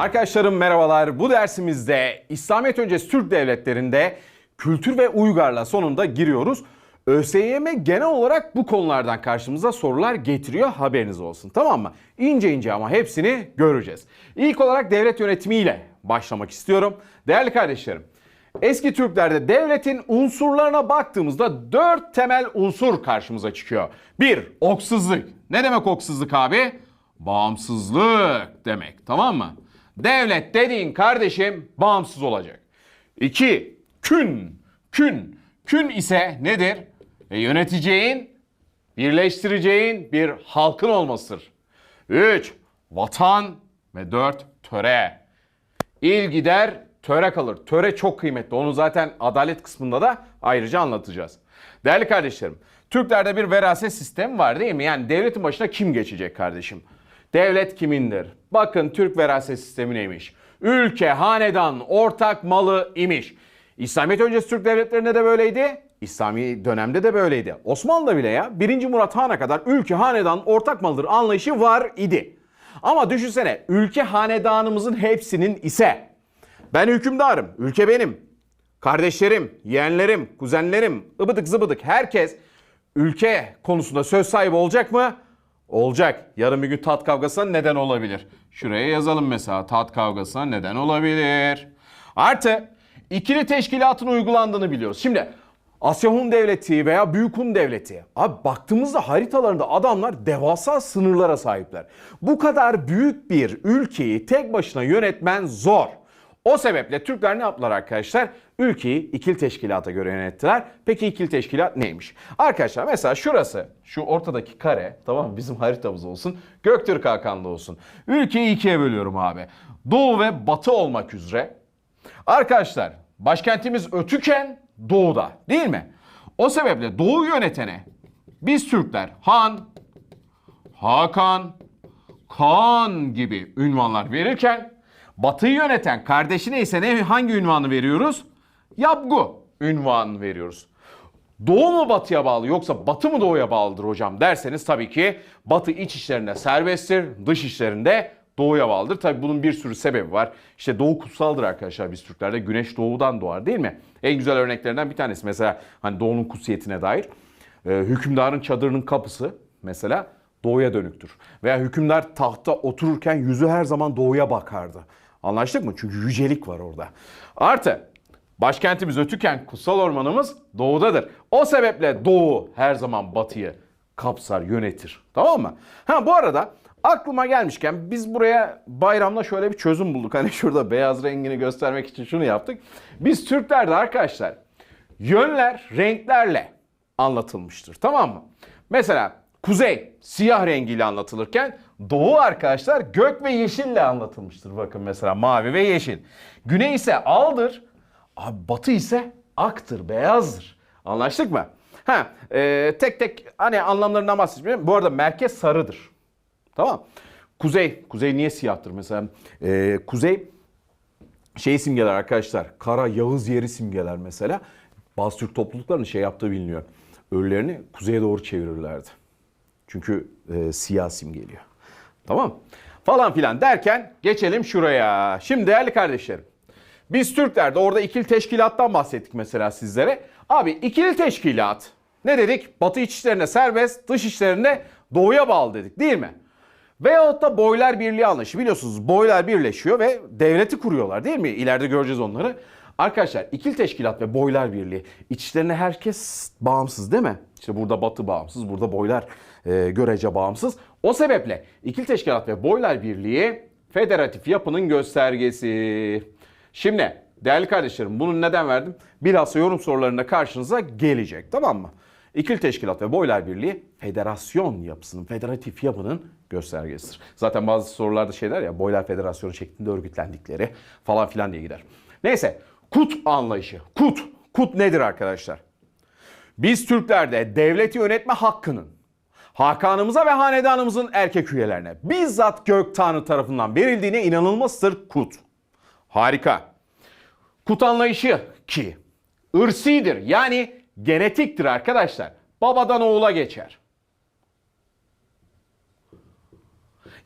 Arkadaşlarım merhabalar. Bu dersimizde İslamiyet öncesi Türk devletlerinde kültür ve uygarla sonunda giriyoruz. ÖSYM genel olarak bu konulardan karşımıza sorular getiriyor haberiniz olsun tamam mı? İnce ince ama hepsini göreceğiz. İlk olarak devlet yönetimiyle başlamak istiyorum. Değerli kardeşlerim Eski Türklerde devletin unsurlarına baktığımızda dört temel unsur karşımıza çıkıyor. Bir, oksuzluk. Ne demek oksuzluk abi? Bağımsızlık demek tamam mı? Devlet dediğin kardeşim bağımsız olacak. İki, kün. Kün. Kün ise nedir? E, yöneteceğin, birleştireceğin bir halkın olmasıdır. Üç, vatan ve dört, töre. İl gider, töre kalır. Töre çok kıymetli. Onu zaten adalet kısmında da ayrıca anlatacağız. Değerli kardeşlerim, Türklerde bir veraset sistemi var değil mi? Yani devletin başına kim geçecek kardeşim? Devlet kimindir? Bakın Türk veraset sistemi neymiş? Ülke, hanedan, ortak malı imiş. İslamiyet öncesi Türk devletlerinde de böyleydi. İslami dönemde de böyleydi. Osmanlı'da bile ya 1. Murat Han'a kadar ülke, hanedan, ortak malıdır anlayışı var idi. Ama düşünsene ülke hanedanımızın hepsinin ise ben hükümdarım, ülke benim. Kardeşlerim, yeğenlerim, kuzenlerim, ıbıdık zıbıdık herkes ülke konusunda söz sahibi olacak mı? Olacak. Yarın bir gün tat kavgasına neden olabilir. Şuraya yazalım mesela tat kavgasına neden olabilir. Artı ikili teşkilatın uygulandığını biliyoruz. Şimdi Asya Hun Devleti veya Büyük Hun Devleti. Abi baktığımızda haritalarında adamlar devasa sınırlara sahipler. Bu kadar büyük bir ülkeyi tek başına yönetmen zor. O sebeple Türkler ne yaptılar arkadaşlar? Ülkeyi ikili teşkilata göre yönettiler. Peki ikili teşkilat neymiş? Arkadaşlar mesela şurası, şu ortadaki kare tamam mı? Bizim haritamız olsun. Göktürk Hakanlı olsun. Ülkeyi ikiye bölüyorum abi. Doğu ve batı olmak üzere. Arkadaşlar başkentimiz Ötüken doğuda değil mi? O sebeple doğu yönetene biz Türkler Han, Hakan, Kaan gibi ünvanlar verirken Batı'yı yöneten kardeşine ise ne hangi ünvanı veriyoruz? Yabgu ünvanı veriyoruz. Doğu mu batıya bağlı yoksa batı mı doğuya bağlıdır hocam derseniz tabii ki batı iç işlerinde serbesttir, dış işlerinde doğuya bağlıdır. Tabii bunun bir sürü sebebi var. İşte doğu kutsaldır arkadaşlar biz Türklerde. Güneş doğudan doğar değil mi? En güzel örneklerinden bir tanesi mesela hani doğunun kutsiyetine dair. Ee, hükümdarın çadırının kapısı mesela doğuya dönüktür. Veya hükümdar tahta otururken yüzü her zaman doğuya bakardı. Anlaştık mı? Çünkü yücelik var orada. Artı başkentimiz Ötüken kutsal ormanımız doğudadır. O sebeple doğu her zaman batıyı kapsar, yönetir. Tamam mı? Ha bu arada aklıma gelmişken biz buraya bayramda şöyle bir çözüm bulduk. Hani şurada beyaz rengini göstermek için şunu yaptık. Biz Türklerde arkadaşlar yönler renklerle anlatılmıştır. Tamam mı? Mesela kuzey siyah rengiyle anlatılırken doğu arkadaşlar gök ve yeşille anlatılmıştır. Bakın mesela mavi ve yeşil. Güney ise aldır. Abi batı ise aktır, beyazdır. Anlaştık mı? Ha, e, tek tek hani anlamlarından bahsetmiyorum. Bu arada merkez sarıdır. Tamam. Kuzey, kuzey niye siyahtır mesela? E, kuzey şey simgeler arkadaşlar. Kara Yağız yeri simgeler mesela. Bazı Türk topluluklarının şey yaptığı biliniyor. Ölülerini kuzeye doğru çevirirlerdi. Çünkü e, siyah simgeliyor. Tamam Falan filan derken geçelim şuraya. Şimdi değerli kardeşlerim. Biz Türklerde orada ikili teşkilattan bahsettik mesela sizlere. Abi ikili teşkilat ne dedik? Batı iç serbest, dış işlerine doğuya bağlı dedik değil mi? Veyahut da boylar birliği anlayışı. Biliyorsunuz boylar birleşiyor ve devleti kuruyorlar değil mi? İleride göreceğiz onları. Arkadaşlar ikili teşkilat ve boylar birliği içlerine herkes bağımsız değil mi? İşte burada batı bağımsız, burada boylar e, görece bağımsız. O sebeple ikili teşkilat ve boylar birliği federatif yapının göstergesi. Şimdi değerli kardeşlerim bunu neden verdim? Bilhassa yorum sorularında karşınıza gelecek tamam mı? İkili teşkilat ve boylar birliği federasyon yapısının, federatif yapının göstergesidir. Zaten bazı sorularda şeyler ya boylar federasyonu şeklinde örgütlendikleri falan filan diye gider. Neyse kut anlayışı. Kut. Kut nedir arkadaşlar? Biz Türklerde devleti yönetme hakkının Hakanımıza ve hanedanımızın erkek üyelerine bizzat gök tanrı tarafından verildiğine inanılmazdır kut. Harika. Kut anlayışı ki ırsidir yani genetiktir arkadaşlar. Babadan oğula geçer.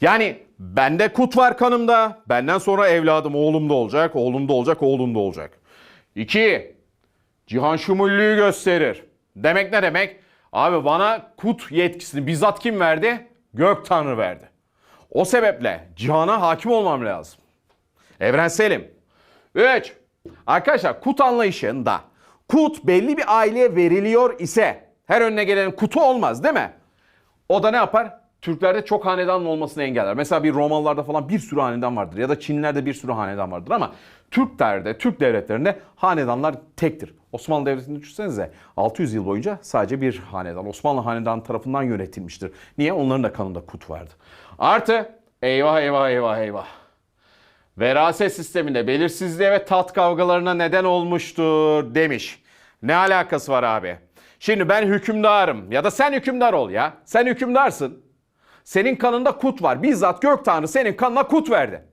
Yani bende kut var kanımda. Benden sonra evladım oğlum da olacak, oğlum da olacak, oğlum da olacak. İki, cihan şumullüğü gösterir. Demek ne demek? Abi bana kut yetkisini bizzat kim verdi? Gök Tanrı verdi. O sebeple cihana hakim olmam lazım. Evrenselim. 3. Arkadaşlar kut anlayışında kut belli bir aileye veriliyor ise her önüne gelen kutu olmaz değil mi? O da ne yapar? Türklerde çok hanedanın olmasını engeller. Mesela bir Romalılarda falan bir sürü hanedan vardır ya da Çinlilerde bir sürü hanedan vardır ama Türklerde, Türk devletlerinde hanedanlar tektir. Osmanlı Devleti'ni düşünsenize 600 yıl boyunca sadece bir hanedan Osmanlı hanedanı tarafından yönetilmiştir. Niye? Onların da kanında kut vardı. Artı eyvah eyvah eyvah eyvah. Veraset sisteminde belirsizliğe ve tat kavgalarına neden olmuştur demiş. Ne alakası var abi? Şimdi ben hükümdarım ya da sen hükümdar ol ya. Sen hükümdarsın. Senin kanında kut var. Bizzat gök tanrı senin kanına kut verdi.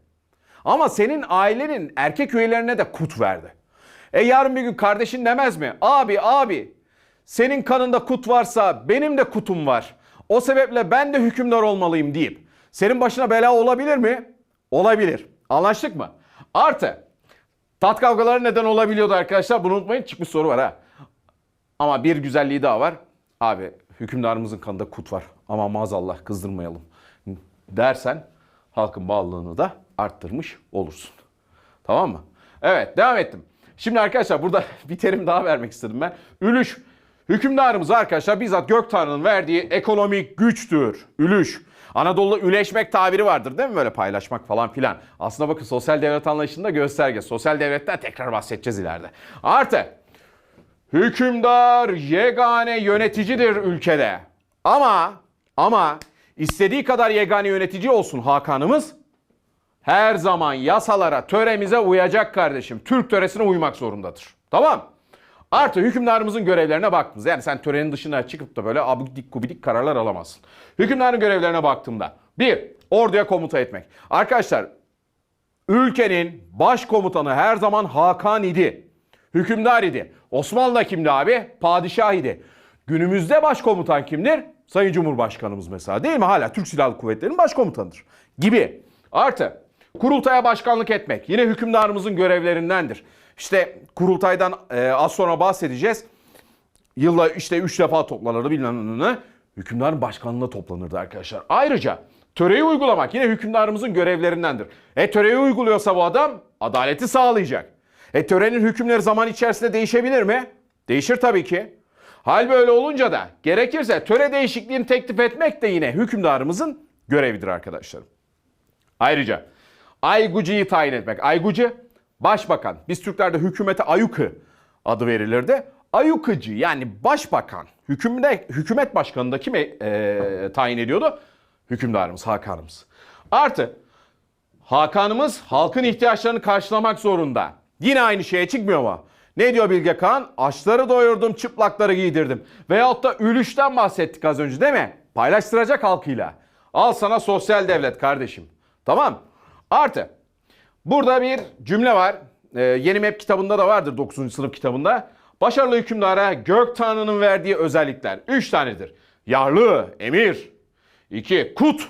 Ama senin ailenin erkek üyelerine de kut verdi. E yarın bir gün kardeşin demez mi? Abi abi senin kanında kut varsa benim de kutum var. O sebeple ben de hükümdar olmalıyım deyip senin başına bela olabilir mi? Olabilir. Anlaştık mı? Artı tat kavgaları neden olabiliyordu arkadaşlar? Bunu unutmayın çıkmış soru var ha. Ama bir güzelliği daha var. Abi hükümdarımızın kanında kut var. Ama maazallah kızdırmayalım dersen halkın bağlılığını da arttırmış olursun. Tamam mı? Evet devam ettim. Şimdi arkadaşlar burada bir terim daha vermek istedim ben. Ülüş. Hükümdarımız arkadaşlar bizzat gök tanrının verdiği ekonomik güçtür. Ülüş. Anadolu'da üleşmek tabiri vardır değil mi? Böyle paylaşmak falan filan. Aslında bakın sosyal devlet anlayışında gösterge. Sosyal devletten tekrar bahsedeceğiz ileride. Artı Hükümdar yegane yöneticidir ülkede. Ama ama istediği kadar yegane yönetici olsun Hakan'ımız her zaman yasalara, töremize uyacak kardeşim. Türk töresine uymak zorundadır. Tamam? Artı hükümdarımızın görevlerine baktınız. Yani sen törenin dışına çıkıp da böyle abidik gubidik kararlar alamazsın. Hükümdarın görevlerine baktığımda. Bir, orduya komuta etmek. Arkadaşlar ülkenin başkomutanı her zaman Hakan idi. Hükümdar idi. Osmanlı'da kimdi abi? Padişah idi. Günümüzde başkomutan kimdir? Sayın Cumhurbaşkanımız mesela değil mi? Hala Türk Silahlı Kuvvetleri'nin başkomutanıdır. Gibi. Artı kurultaya başkanlık etmek yine hükümdarımızın görevlerindendir. İşte kurultaydan e, az sonra bahsedeceğiz. Yılda işte üç defa toplanırdı bilmem ne. Hükümdarın başkanlığında toplanırdı arkadaşlar. Ayrıca töreyi uygulamak yine hükümdarımızın görevlerindendir. E töreyi uyguluyorsa bu adam adaleti sağlayacak. E törenin hükümleri zaman içerisinde değişebilir mi? Değişir tabii ki. Hal böyle olunca da gerekirse töre değişikliğini teklif etmek de yine hükümdarımızın görevidir arkadaşlarım. Ayrıca Aygucu'yu tayin etmek. Aygucu başbakan. Biz Türklerde hükümete ayukı adı verilirdi. Ayukıcı yani başbakan. Hükümde, hükümet başkanını da kime e, tayin ediyordu? Hükümdarımız, Hakanımız. Artı Hakanımız halkın ihtiyaçlarını karşılamak zorunda. Yine aynı şeye çıkmıyor mu? Ne diyor Bilge Kağan? Açları doyurdum, çıplakları giydirdim. Veyahut da ülüşten bahsettik az önce değil mi? Paylaştıracak halkıyla. Al sana sosyal devlet kardeşim. Tamam. Artı. Burada bir cümle var. Ee, Yeni Map kitabında da vardır 9. sınıf kitabında. Başarılı hükümdara gök tanrının verdiği özellikler 3 tanedir. Yarlı, emir. 2. Kut.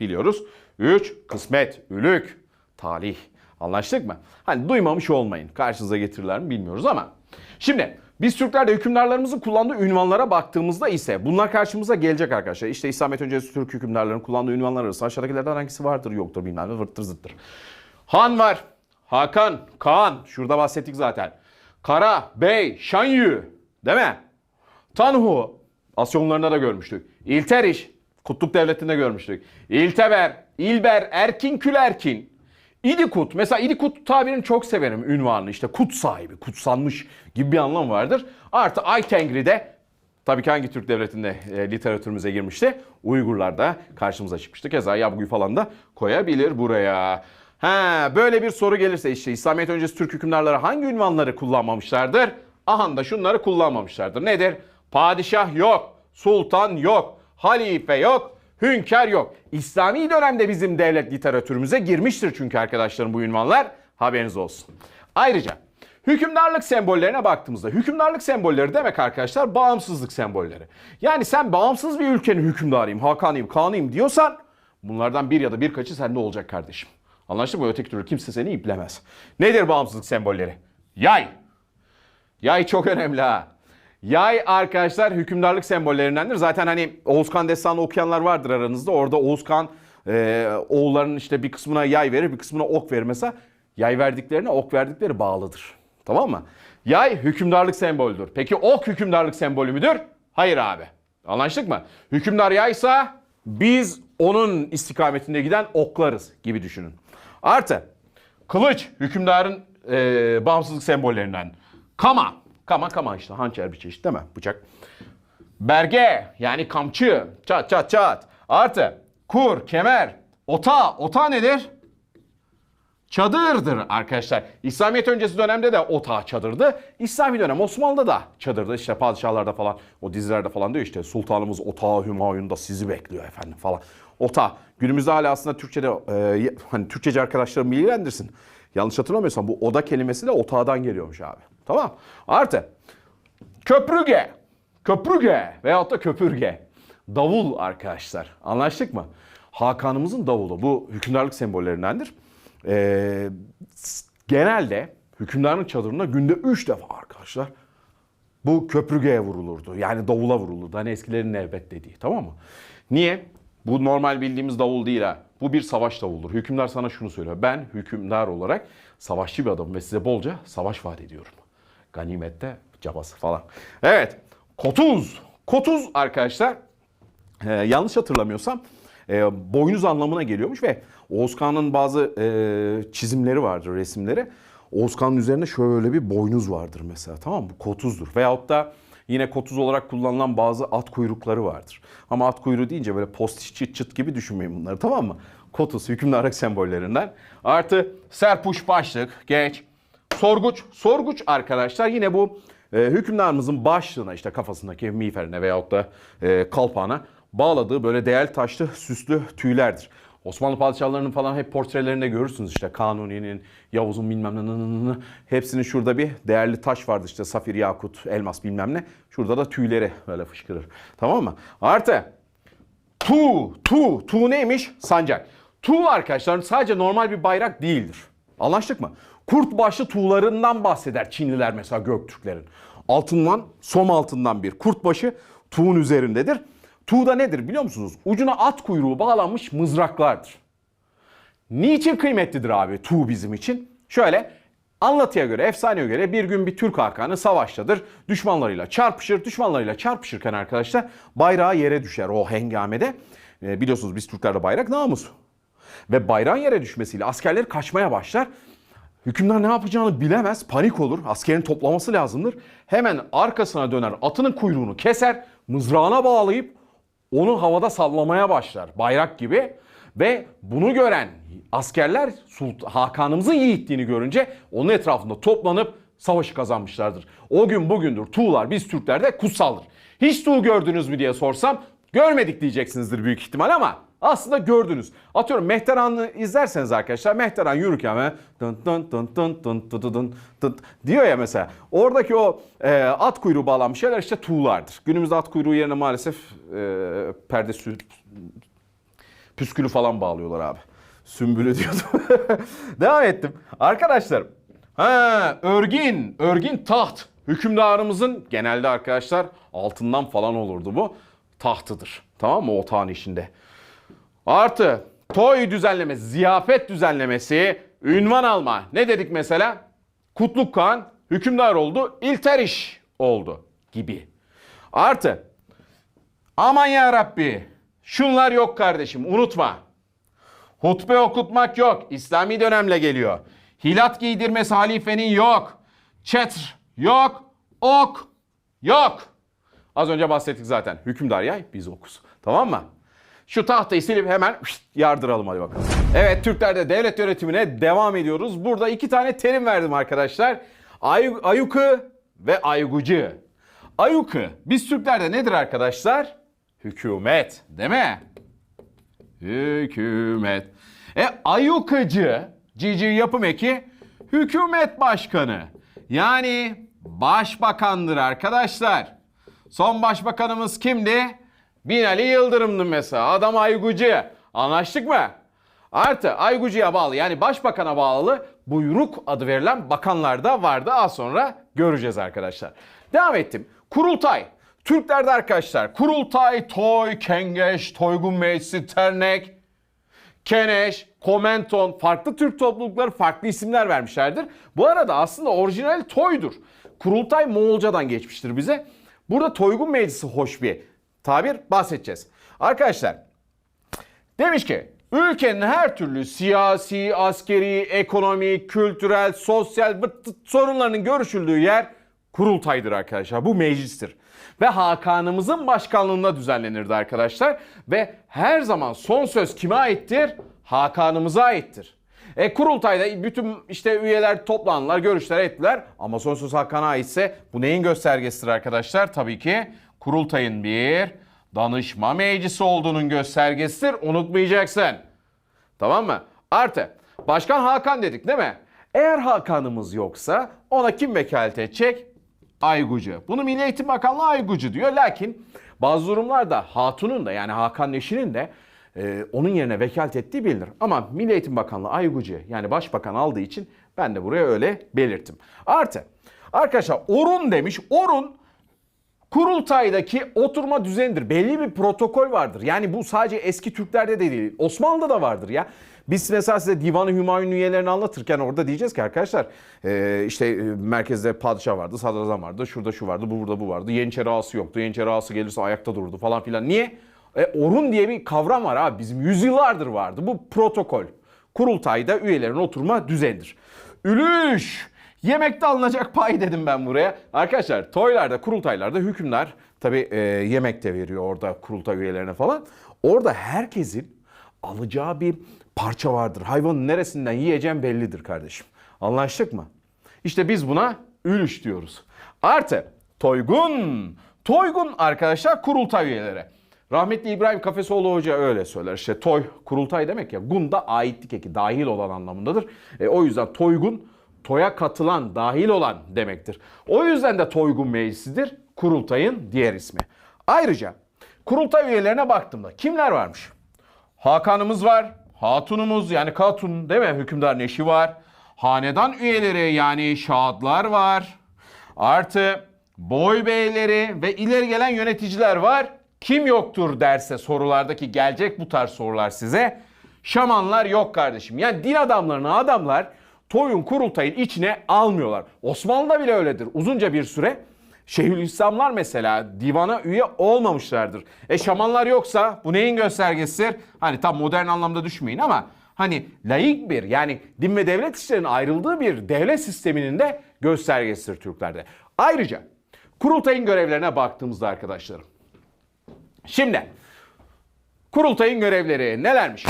Biliyoruz. 3. Kısmet, ülük, talih. Anlaştık mı? Hani duymamış olmayın. Karşınıza getirirler mi bilmiyoruz ama. Şimdi biz Türklerde hükümdarlarımızın kullandığı ünvanlara baktığımızda ise bunlar karşımıza gelecek arkadaşlar. İşte İslamiyet öncesi Türk hükümdarlarının kullandığı ünvanlar arasında aşağıdakilerden hangisi vardır yoktur bilmem ne vırttır zıttır. Han var. Hakan, Kaan. Şurada bahsettik zaten. Kara, Bey, Şanyu. Değil mi? Tanhu. Asyonlarında da görmüştük. İlteriş. Kutluk Devleti'nde görmüştük. İlteber, İlber, Erkin, Külerkin. İdikut. Mesela İdikut tabirini çok severim ünvanını. İşte kut sahibi, kutsanmış gibi bir anlam vardır. Artı Aytengri'de tabii ki hangi Türk devletinde e, literatürümüze girmişti? Uygurlar da karşımıza çıkmıştı. Keza Yabgu'yu falan da koyabilir buraya. Ha, böyle bir soru gelirse işte İslamiyet öncesi Türk hükümdarları hangi ünvanları kullanmamışlardır? Aha da şunları kullanmamışlardır. Nedir? Padişah yok, sultan yok, halife yok, hünkâr yok. İslami dönemde bizim devlet literatürümüze girmiştir çünkü arkadaşlarım bu ünvanlar. Haberiniz olsun. Ayrıca hükümdarlık sembollerine baktığımızda hükümdarlık sembolleri demek arkadaşlar bağımsızlık sembolleri. Yani sen bağımsız bir ülkenin hükümdarıyım, hakanıyım, kanıyım diyorsan Bunlardan bir ya da birkaçı sende olacak kardeşim. Anlaştık mı? Öteki türlü kimse seni iplemez. Nedir bağımsızlık sembolleri? Yay. Yay çok önemli ha. Yay arkadaşlar hükümdarlık sembollerindendir. Zaten hani Oğuzkan destanı okuyanlar vardır aranızda. Orada Oğuzkan e, oğullarının işte bir kısmına yay verir, bir kısmına ok verir mesela. Yay verdiklerine ok verdikleri bağlıdır. Tamam mı? Yay hükümdarlık sembolüdür. Peki ok hükümdarlık sembolü müdür? Hayır abi. Anlaştık mı? Hükümdar yaysa biz onun istikametinde giden oklarız gibi düşünün. Artı kılıç hükümdarın e, bağımsızlık sembollerinden. Kama. Kama kama işte hançer bir çeşit değil mi? Bıçak. Berge yani kamçı. Çat çat çat. Artı kur, kemer, ota. Ota nedir? Çadırdır arkadaşlar. İslamiyet öncesi dönemde de ota çadırdı. İslami dönem Osmanlı'da da çadırdı. İşte padişahlarda falan o dizilerde falan diyor işte sultanımız otağı Hümayun'da sizi bekliyor efendim falan. Ota. Günümüzde hala aslında Türkçe'de e, hani Türkçeci arkadaşlarım bilgilendirsin. Yanlış hatırlamıyorsam bu oda kelimesi de otağdan geliyormuş abi. Tamam. Artı köprüge. Köprüge veyahut da köpürge. Davul arkadaşlar. Anlaştık mı? Hakanımızın davulu. Bu hükümdarlık sembollerindendir. Ee, genelde hükümdarın çadırına günde 3 defa arkadaşlar bu köprügeye vurulurdu. Yani davula vurulurdu. Hani eskilerin nevbet dediği tamam mı? Niye? Bu normal bildiğimiz davul değil ha. Bu bir savaş davuludur. Hükümdar sana şunu söylüyor. Ben hükümdar olarak savaşçı bir adamım ve size bolca savaş vaat ediyorum. Ganimette cabası falan. Evet. Kotuz. Kotuz arkadaşlar ee, yanlış hatırlamıyorsam e, boynuz anlamına geliyormuş ve Oğuz Kağan'ın bazı e, çizimleri vardır, resimleri. Oğuz Kağan'ın üzerinde şöyle bir boynuz vardır mesela tamam mı? Bu kotuzdur. Veyahut da yine kotuz olarak kullanılan bazı at kuyrukları vardır. Ama at kuyruğu deyince böyle postiş çıt çıt gibi düşünmeyin bunları tamam mı? Kotuz hükümdarlık sembollerinden. Artı serpuş başlık geç. Sorguç. Sorguç arkadaşlar yine bu e, hükümdarımızın başlığına işte kafasındaki miğferine veyahut da e, kalpağına bağladığı böyle değerli taşlı süslü tüylerdir. Osmanlı padişahlarının falan hep portrelerinde görürsünüz işte Kanuni'nin, Yavuz'un bilmem ne, nı. hepsinin şurada bir değerli taş vardı işte safir, yakut, elmas bilmem ne. Şurada da tüyleri böyle fışkırır. Tamam mı? Artı Tu, tu, tu neymiş? Sancak. Tu arkadaşlar sadece normal bir bayrak değildir. Anlaştık mı? Kurt başlı tuğlarından bahseder Çinliler mesela Göktürklerin. Altından, som altından bir kurt başı tuğun üzerindedir. Tu da nedir biliyor musunuz? Ucuna at kuyruğu bağlanmış mızraklardır. Niçin kıymetlidir abi Tu bizim için? Şöyle anlatıya göre, efsaneye göre bir gün bir Türk hakanı savaştadır. Düşmanlarıyla çarpışır. Düşmanlarıyla çarpışırken arkadaşlar bayrağı yere düşer o hengamede. Ee, biliyorsunuz biz Türklerde bayrak namus. Ve bayrağın yere düşmesiyle askerler kaçmaya başlar. Hükümdar ne yapacağını bilemez, panik olur. Askerin toplaması lazımdır. Hemen arkasına döner, atının kuyruğunu keser, mızrağına bağlayıp onu havada sallamaya başlar. Bayrak gibi. Ve bunu gören askerler Hakan'ımızın yiğitliğini görünce onun etrafında toplanıp savaşı kazanmışlardır. O gün bugündür Tuğlar biz Türklerde kutsaldır. Hiç Tuğ gördünüz mü diye sorsam görmedik diyeceksinizdir büyük ihtimal ama aslında gördünüz. Atıyorum Mehteran'ı izlerseniz arkadaşlar Mehteran yürürken ve dın dın dın dın dın dın dın dın diyor ya mesela. Oradaki o e, at kuyruğu bağlanmış şeyler işte tuğlardır. Günümüzde at kuyruğu yerine maalesef e, perde sü- püskülü falan bağlıyorlar abi. Sümbülü diyordum. Devam ettim. Arkadaşlar. Ha, örgin, örgin taht. Hükümdarımızın genelde arkadaşlar altından falan olurdu bu. Tahtıdır. Tamam mı? Otağın içinde. Artı toy düzenlemesi, ziyafet düzenlemesi, ünvan alma. Ne dedik mesela? Kutluk Kağan hükümdar oldu, İlteriş oldu gibi. Artı aman ya Rabbi şunlar yok kardeşim unutma. Hutbe okutmak yok. İslami dönemle geliyor. Hilat giydirmesi halifenin yok. Çetr yok. Ok yok. Az önce bahsettik zaten. Hükümdar yay biz okuz. Tamam mı? Şu tahtayı silip hemen yardıralım hadi bakalım. Evet Türklerde devlet yönetimine devam ediyoruz. Burada iki tane terim verdim arkadaşlar. Ay, ayuku ve aygucu. Ayuku biz Türklerde nedir arkadaşlar? Hükümet değil mi? Hükümet. E ayukacı, cici yapım eki, hükümet başkanı. Yani başbakandır arkadaşlar. Son başbakanımız kimdi? Binali Yıldırım'dı mesela. Adam aygucu. Anlaştık mı? Artı Aygucu'ya bağlı yani başbakana bağlı buyruk adı verilen bakanlar da vardı. Az sonra göreceğiz arkadaşlar. Devam ettim. Kurultay. Türklerde arkadaşlar kurultay, toy, kengeş, toygun meclisi, ternek, Keneş, Komenton farklı Türk toplulukları farklı isimler vermişlerdir. Bu arada aslında orijinal Toy'dur. Kurultay Moğolcadan geçmiştir bize. Burada Toygun Meclisi hoş bir tabir bahsedeceğiz. Arkadaşlar demiş ki ülkenin her türlü siyasi, askeri, ekonomik, kültürel, sosyal sorunlarının görüşüldüğü yer kurultaydır arkadaşlar. Bu meclistir. Ve Hakan'ımızın başkanlığında düzenlenirdi arkadaşlar. Ve her zaman son söz kime aittir? Hakan'ımıza aittir. E kurultayda bütün işte üyeler toplandılar, görüşler ettiler ama son söz Hakan'a aitse bu neyin göstergesidir arkadaşlar? Tabii ki kurultayın bir danışma meclisi olduğunun göstergesidir. Unutmayacaksın. Tamam mı? Artı Başkan Hakan dedik değil mi? Eğer Hakan'ımız yoksa ona kim vekalet edecek? Aygucu. Bunu Milli Eğitim Bakanlığı Aygucu diyor. Lakin bazı durumlarda Hatun'un da yani Hakan Neşi'nin de e, onun yerine vekalet ettiği bilinir. Ama Milli Eğitim Bakanlığı Aygucu yani Başbakan aldığı için ben de buraya öyle belirttim. Artı arkadaşlar Orun demiş. Orun kurultaydaki oturma düzenidir. Belli bir protokol vardır. Yani bu sadece eski Türklerde de değil. Osmanlı'da da vardır ya. Biz mesela size Divan-ı Hümayun üyelerini anlatırken orada diyeceğiz ki arkadaşlar e, işte e, merkezde padişah vardı, sadrazam vardı, şurada şu vardı, bu burada bu vardı. Yeniçeri ağası yoktu. Yeniçeri ağası gelirse ayakta dururdu falan filan. Niye? E, orun diye bir kavram var abi. Bizim yüzyıllardır vardı. Bu protokol. Kurultayda üyelerin oturma düzenidir. Ülüş. Yemekte alınacak pay dedim ben buraya. Arkadaşlar toylarda, kurultaylarda hükümler tabi e, yemek de veriyor orada kurultay üyelerine falan. Orada herkesin alacağı bir parça vardır. Hayvanın neresinden yiyeceğim bellidir kardeşim. Anlaştık mı? İşte biz buna ülüş diyoruz. Artı toygun. Toygun arkadaşlar kurultay üyeleri. Rahmetli İbrahim Kafesoğlu Hoca öyle söyler. İşte toy, kurultay demek ya. Gun da aitlik eki, dahil olan anlamındadır. E, o yüzden toygun, toya katılan, dahil olan demektir. O yüzden de toygun meclisidir. Kurultayın diğer ismi. Ayrıca kurultay üyelerine baktığımda kimler varmış? Hakan'ımız var. Hatunumuz yani Katun değil mi? Hükümdar Neşi var. Hanedan üyeleri yani şahitler var. Artı boy beyleri ve ileri gelen yöneticiler var. Kim yoktur derse sorulardaki gelecek bu tarz sorular size. Şamanlar yok kardeşim. Yani din adamlarını adamlar toyun kurultayın içine almıyorlar. Osmanlı'da bile öyledir. Uzunca bir süre Şeyhülislamlar mesela divana üye olmamışlardır. E şamanlar yoksa bu neyin göstergesidir? Hani tam modern anlamda düşmeyin ama hani laik bir yani din ve devlet işlerinin ayrıldığı bir devlet sisteminin de göstergesidir Türklerde. Ayrıca kurultayın görevlerine baktığımızda arkadaşlarım. Şimdi kurultayın görevleri nelermiş?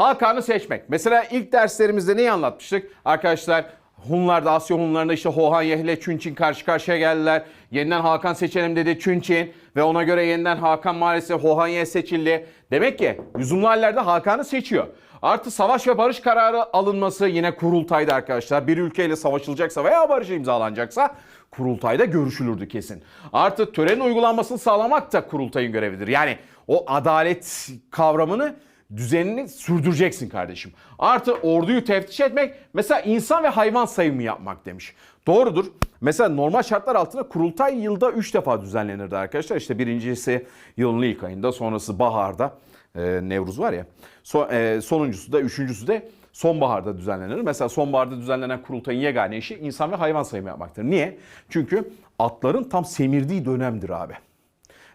Hakan'ı seçmek. Mesela ilk derslerimizde neyi anlatmıştık? Arkadaşlar Hunlarda, Asya Hunlarında işte Hohan Yehle Çünçin karşı karşıya geldiler. Yeniden Hakan seçelim dedi Çünçin ve ona göre yeniden Hakan maalesef Hohan Yehle seçildi. Demek ki lüzumlu hallerde Hakan'ı seçiyor. Artı savaş ve barış kararı alınması yine kurultayda arkadaşlar. Bir ülkeyle savaşılacaksa veya barış imzalanacaksa kurultayda görüşülürdü kesin. Artı törenin uygulanmasını sağlamak da kurultayın görevidir. Yani o adalet kavramını düzenini sürdüreceksin kardeşim. Artı orduyu teftiş etmek mesela insan ve hayvan sayımı yapmak demiş. Doğrudur. Mesela normal şartlar altında kurultay yılda 3 defa düzenlenirdi arkadaşlar. İşte birincisi yılın ilk ayında sonrası baharda e, Nevruz var ya. So, e, sonuncusu da üçüncüsü de sonbaharda düzenlenir. Mesela sonbaharda düzenlenen kurultayın yegane işi insan ve hayvan sayımı yapmaktır. Niye? Çünkü atların tam semirdiği dönemdir abi.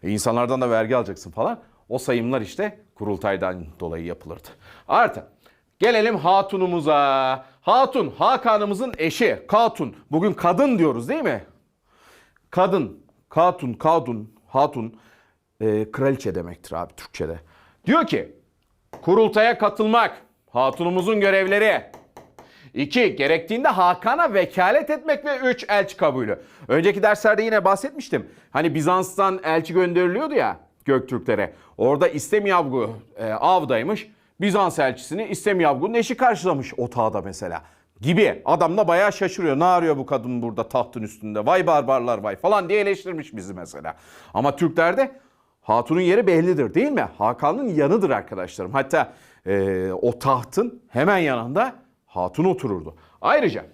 E, insanlardan da vergi alacaksın falan. O sayımlar işte kurultaydan dolayı yapılırdı. Artı gelelim hatunumuza. Hatun Hakan'ımızın eşi Katun. Bugün kadın diyoruz değil mi? Kadın, Katun, Kadun, Hatun e, kraliçe demektir abi Türkçe'de. Diyor ki kurultaya katılmak hatunumuzun görevleri. 2. Gerektiğinde Hakan'a vekalet etmek ve 3. Elçi kabulü. Önceki derslerde yine bahsetmiştim. Hani Bizans'tan elçi gönderiliyordu ya Göktürklere. Orada İstemiyavgu e, avdaymış. Bizans elçisini İstemiyavgu'nun eşi karşılamış otağda mesela. Gibi. Adam da bayağı şaşırıyor. Ne arıyor bu kadın burada tahtın üstünde? Vay barbarlar vay falan diye eleştirmiş bizi mesela. Ama Türklerde Hatun'un yeri bellidir değil mi? Hakan'ın yanıdır arkadaşlarım. Hatta e, o tahtın hemen yanında Hatun otururdu. Ayrıca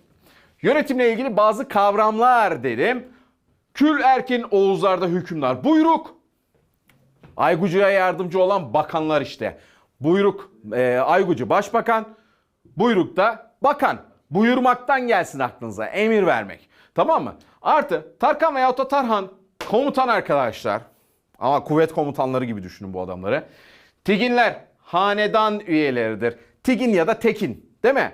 yönetimle ilgili bazı kavramlar dedim. Kül erkin Oğuzlarda hükümdar buyruk. Aygucu'ya yardımcı olan bakanlar işte. Buyruk e, Aygucu başbakan, buyruk da bakan. Buyurmaktan gelsin aklınıza emir vermek. Tamam mı? Artı Tarkan veyahut da Tarhan komutan arkadaşlar. Ama kuvvet komutanları gibi düşünün bu adamları. Tiginler hanedan üyeleridir. Tigin ya da Tekin değil mi?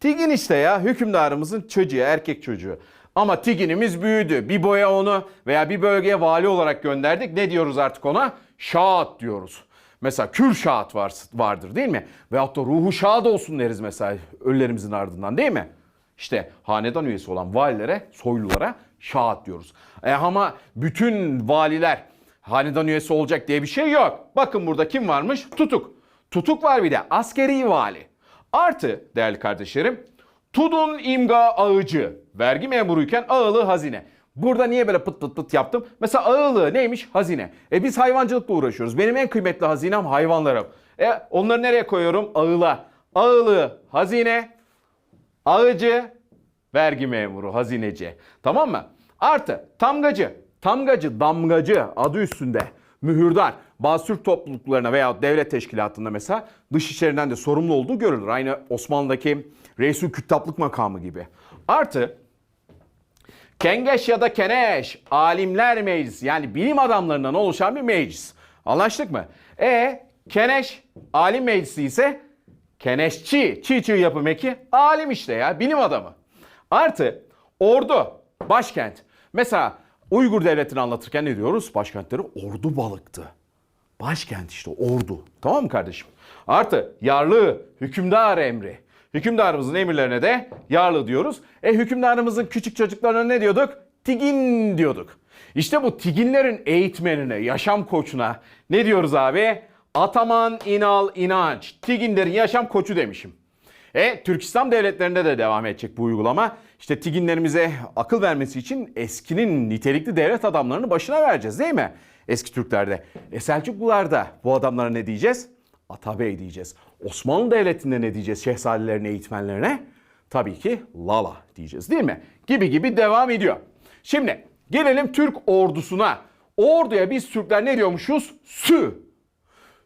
Tigin işte ya hükümdarımızın çocuğu, erkek çocuğu. Ama Tigin'imiz büyüdü. Bir boya onu veya bir bölgeye vali olarak gönderdik. Ne diyoruz artık ona? Şahat diyoruz. Mesela Kürşahat var, vardır değil mi? Veyahut da ruhu şad olsun deriz mesela ölülerimizin ardından değil mi? İşte hanedan üyesi olan valilere, soylulara şahat diyoruz. E ama bütün valiler hanedan üyesi olacak diye bir şey yok. Bakın burada kim varmış? Tutuk. Tutuk var bir de askeri vali. Artı değerli kardeşlerim Tudun imga ağıcı. Vergi memuruyken ağılı hazine. Burada niye böyle pıt pıt pıt yaptım? Mesela ağılı neymiş? Hazine. E biz hayvancılıkla uğraşıyoruz. Benim en kıymetli hazinem hayvanlarım. E onları nereye koyuyorum? Ağıla. Ağılı hazine. Ağıcı vergi memuru, hazineci. Tamam mı? Artı tamgacı. Tamgacı, damgacı adı üstünde. Mühürdar. Bazı Türk topluluklarına veya devlet teşkilatında mesela dış işlerinden de sorumlu olduğu görülür. Aynı Osmanlı'daki Reisül Küttaplık makamı gibi. Artı Kengeş ya da Keneş, alimler meclisi yani bilim adamlarından oluşan bir meclis. Anlaştık mı? E Keneş, alim meclisi ise Keneşçi, çiğ çiğ yapım eki, alim işte ya, bilim adamı. Artı ordu, başkent. Mesela Uygur devletini anlatırken ne diyoruz? Başkentleri ordu balıktı. Başkent işte ordu. Tamam mı kardeşim? Artı yarlı, hükümdar emri. Hükümdarımızın emirlerine de yarlı diyoruz. E hükümdarımızın küçük çocuklarına ne diyorduk? Tigin diyorduk. İşte bu tiginlerin eğitmenine, yaşam koçuna ne diyoruz abi? Ataman İnal İnanç. Tiginlerin yaşam koçu demişim. E Türk İslam devletlerinde de devam edecek bu uygulama. İşte Tiginlerimize akıl vermesi için eskinin nitelikli devlet adamlarını başına vereceğiz değil mi? Eski Türklerde. E Selçuklularda bu adamlara ne diyeceğiz? Atabey diyeceğiz. Osmanlı Devleti'nde ne diyeceğiz şehzadelerine, eğitmenlerine? Tabii ki Lala diyeceğiz değil mi? Gibi gibi devam ediyor. Şimdi gelelim Türk ordusuna. Orduya biz Türkler ne diyormuşuz? Sü.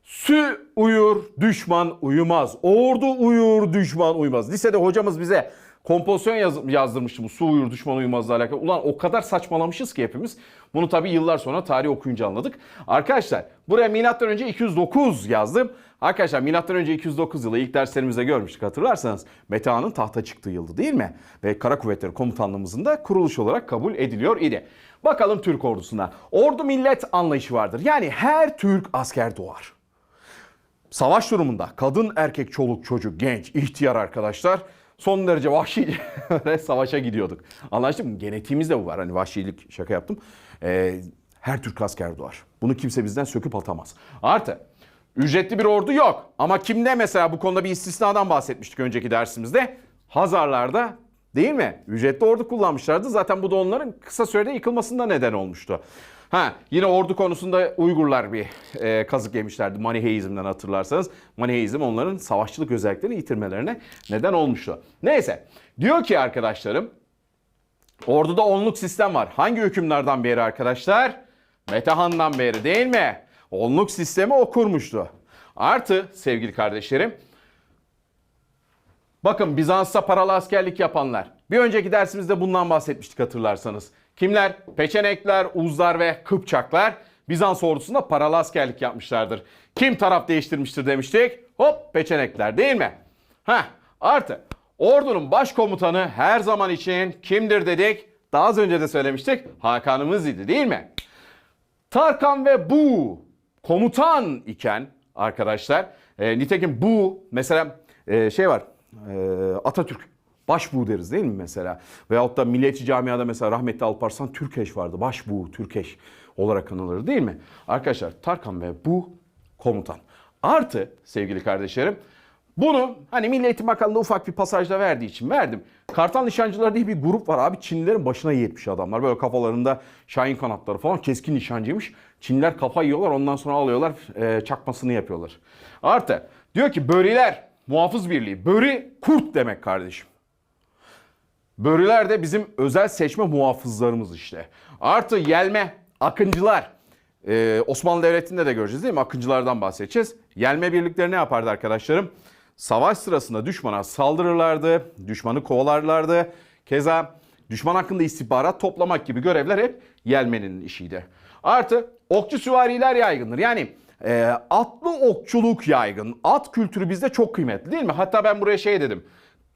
Sü uyur, düşman uyumaz. Ordu uyur, düşman uyumaz. Lisede hocamız bize kompozisyon yaz, yazdırmıştı bu su uyur, düşman uyumazla alakalı. Ulan o kadar saçmalamışız ki hepimiz. Bunu tabii yıllar sonra tarih okuyunca anladık. Arkadaşlar buraya milattan önce 209 yazdım. Arkadaşlar milattan önce 209 yılı ilk derslerimizde görmüştük hatırlarsanız. Metehan'ın tahta çıktığı yıldı değil mi? Ve Kara Kuvvetleri Komutanlığımızın da kuruluş olarak kabul ediliyor idi. Bakalım Türk ordusuna. Ordu millet anlayışı vardır. Yani her Türk asker doğar. Savaş durumunda kadın, erkek, çoluk, çocuk, genç, ihtiyar arkadaşlar son derece vahşi savaşa gidiyorduk. Anlaştık mı? Genetiğimizde bu var. Hani vahşilik şaka yaptım. Ee, her Türk asker doğar. Bunu kimse bizden söküp atamaz. Artı ücretli bir ordu yok. Ama kimde mesela bu konuda bir istisnadan bahsetmiştik önceki dersimizde. Hazarlarda değil mi? Ücretli ordu kullanmışlardı. Zaten bu da onların kısa sürede yıkılmasında neden olmuştu. Ha yine ordu konusunda Uygurlar bir e, kazık yemişlerdi Maniheizm'den hatırlarsanız. Maniheizm onların savaşçılık özelliklerini yitirmelerine neden olmuştu. Neyse diyor ki arkadaşlarım orduda onluk sistem var. Hangi hükümlerden beri arkadaşlar? Metehan'dan beri değil mi? Onluk sistemi o kurmuştu. Artı sevgili kardeşlerim Bakın Bizans'ta paralı askerlik yapanlar. Bir önceki dersimizde bundan bahsetmiştik hatırlarsanız. Kimler? Peçenekler, Uzlar ve Kıpçaklar Bizans ordusunda paralı askerlik yapmışlardır. Kim taraf değiştirmiştir demiştik? Hop Peçenekler değil mi? Heh artı ordunun başkomutanı her zaman için kimdir dedik? Daha az önce de söylemiştik. Hakan'ımız idi değil mi? Tarkan ve bu komutan iken arkadaşlar e, nitekim bu mesela e, şey var e, Atatürk başbuğ deriz değil mi mesela? Veyahut da milliyetçi camiada mesela rahmetli Alparslan Türkeş vardı. Başbuğ, Türkeş olarak anılır değil mi? Arkadaşlar Tarkan ve bu komutan. Artı sevgili kardeşlerim Bunu hani Milli Eğitim Bakanlığı ufak bir pasajda verdiği için verdim. Kartal Nişancılar diye bir grup var abi. Çinlilerin başına yetmiş adamlar. Böyle kafalarında şahin kanatları falan keskin nişancıymış. Çinliler kafa yiyorlar ondan sonra alıyorlar e, çakmasını yapıyorlar. Artı diyor ki böriler muhafız birliği. Böri kurt demek kardeşim. Börüler de bizim özel seçme muhafızlarımız işte. Artı yelme, akıncılar. Ee, Osmanlı Devleti'nde de göreceğiz değil mi? Akıncılardan bahsedeceğiz. Yelme birlikleri ne yapardı arkadaşlarım? Savaş sırasında düşmana saldırırlardı, düşmanı kovalarlardı. Keza düşman hakkında istihbarat toplamak gibi görevler hep yelmenin işiydi. Artı okçu süvariler yaygındır. Yani e, atlı okçuluk yaygın. At kültürü bizde çok kıymetli değil mi? Hatta ben buraya şey dedim.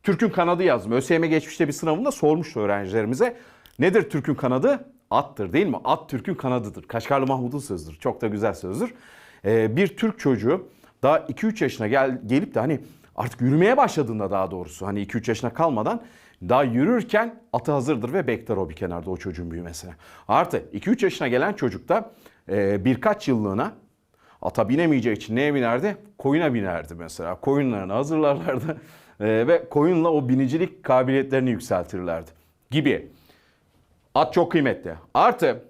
Türk'ün kanadı yazdım. ÖSYM geçmişte bir sınavında sormuştu öğrencilerimize. Nedir Türk'ün kanadı? Attır değil mi? At Türk'ün kanadıdır. Kaşgarlı Mahmud'un sözüdür. Çok da güzel sözdür. Ee, bir Türk çocuğu daha 2-3 yaşına gel, gelip de hani artık yürümeye başladığında daha doğrusu hani 2-3 yaşına kalmadan daha yürürken atı hazırdır ve bekler o bir kenarda o çocuğun büyümesine. Artı 2-3 yaşına gelen çocuk da e, birkaç yıllığına Ata binemeyeceği için neye binerdi? Koyuna binerdi mesela. Koyunlarını hazırlarlardı Ee, ve koyunla o binicilik kabiliyetlerini yükseltirlerdi gibi. At çok kıymetli. Artı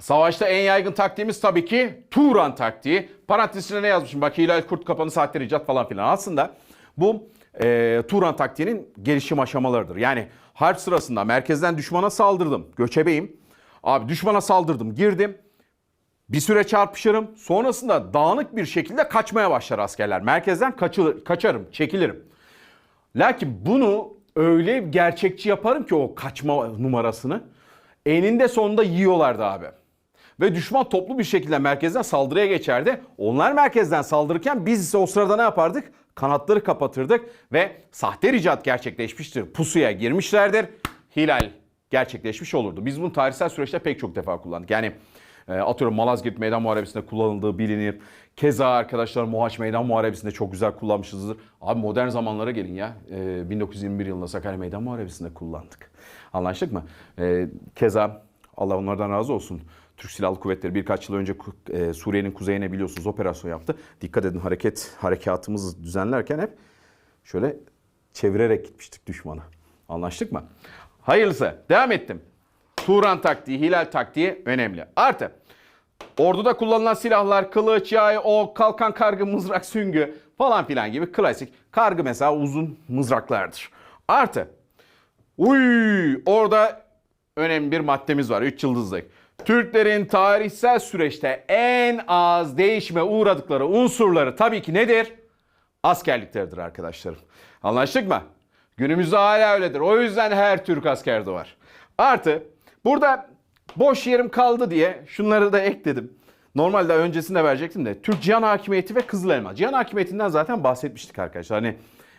savaşta en yaygın taktiğimiz tabii ki Turan taktiği. Parantezine ne yazmışım? Bak Hilal Kurt kapanı saatleri icat falan filan. Aslında bu e, Turan taktiğinin gelişim aşamalarıdır. Yani harp sırasında merkezden düşmana saldırdım. Göçebeyim. Abi düşmana saldırdım. Girdim. Bir süre çarpışırım. Sonrasında dağınık bir şekilde kaçmaya başlar askerler. Merkezden kaçılır, kaçarım, çekilirim. Lakin bunu öyle gerçekçi yaparım ki o kaçma numarasını. Eninde sonunda yiyorlardı abi. Ve düşman toplu bir şekilde merkezden saldırıya geçerdi. Onlar merkezden saldırırken biz ise o sırada ne yapardık? Kanatları kapatırdık ve sahte ricat gerçekleşmiştir. Pusuya girmişlerdir. Hilal gerçekleşmiş olurdu. Biz bunu tarihsel süreçte pek çok defa kullandık. Yani e, atıyorum Malazgirt Meydan Muharebesi'nde kullanıldığı bilinir. Keza arkadaşlar Mohaç Meydan Muharebesi'nde çok güzel kullanmışızdır. Abi modern zamanlara gelin ya. E, 1921 yılında Sakarya Meydan Muharebesi'nde kullandık. Anlaştık mı? E, keza Allah onlardan razı olsun. Türk Silahlı Kuvvetleri birkaç yıl önce e, Suriye'nin kuzeyine biliyorsunuz operasyon yaptı. Dikkat edin hareket harekatımızı düzenlerken hep şöyle çevirerek gitmiştik düşmana. Anlaştık mı? Hayırlısı. Devam ettim. Turan taktiği, Hilal taktiği önemli. Artı orduda kullanılan silahlar kılıç, yay, ok, kalkan, kargı, mızrak, süngü falan filan gibi klasik. Kargı mesela uzun mızraklardır. Artı uy orada önemli bir maddemiz var. 3 yıldızlık. Türklerin tarihsel süreçte en az değişime uğradıkları unsurları tabii ki nedir? Askerlikleridir arkadaşlarım. Anlaştık mı? Günümüzde hala öyledir. O yüzden her Türk askerde var. Artı burada boş yerim kaldı diye şunları da ekledim. Normalde öncesinde verecektim de Türk Cihan Hakimiyeti ve Kızıl Elma. Cihan Hakimiyeti'nden zaten bahsetmiştik arkadaşlar. Hani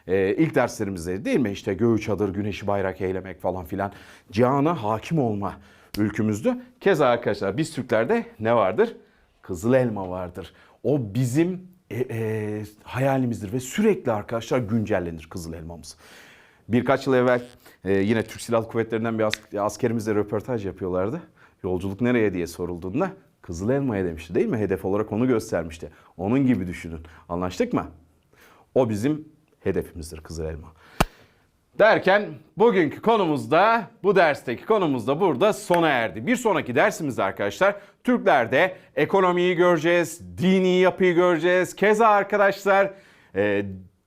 e, ilk derslerimizde değil mi? İşte göğü çadır, güneşi bayrak eylemek falan filan. Cihana hakim olma ülkümüzdü. Keza arkadaşlar biz Türklerde ne vardır? Kızıl elma vardır. O bizim e, e, hayalimizdir ve sürekli arkadaşlar güncellenir kızıl elmamız. Birkaç yıl evvel e, yine Türk Silahlı Kuvvetleri'nden bir as- askerimizle röportaj yapıyorlardı. Yolculuk nereye diye sorulduğunda Kızıl Elma'ya demişti değil mi? Hedef olarak onu göstermişti. Onun gibi düşünün. Anlaştık mı? O bizim hedefimizdir Kızıl Elma. Derken bugünkü konumuzda bu dersteki konumuz da burada sona erdi. Bir sonraki dersimizde arkadaşlar Türklerde ekonomiyi göreceğiz, dini yapıyı göreceğiz. Keza arkadaşlar e,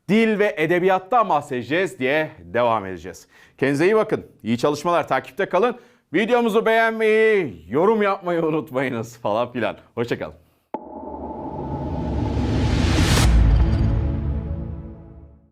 dil ve edebiyattan bahsedeceğiz diye devam edeceğiz. Kendinize iyi bakın. İyi çalışmalar. Takipte kalın. Videomuzu beğenmeyi, yorum yapmayı unutmayınız falan filan. Hoşçakalın.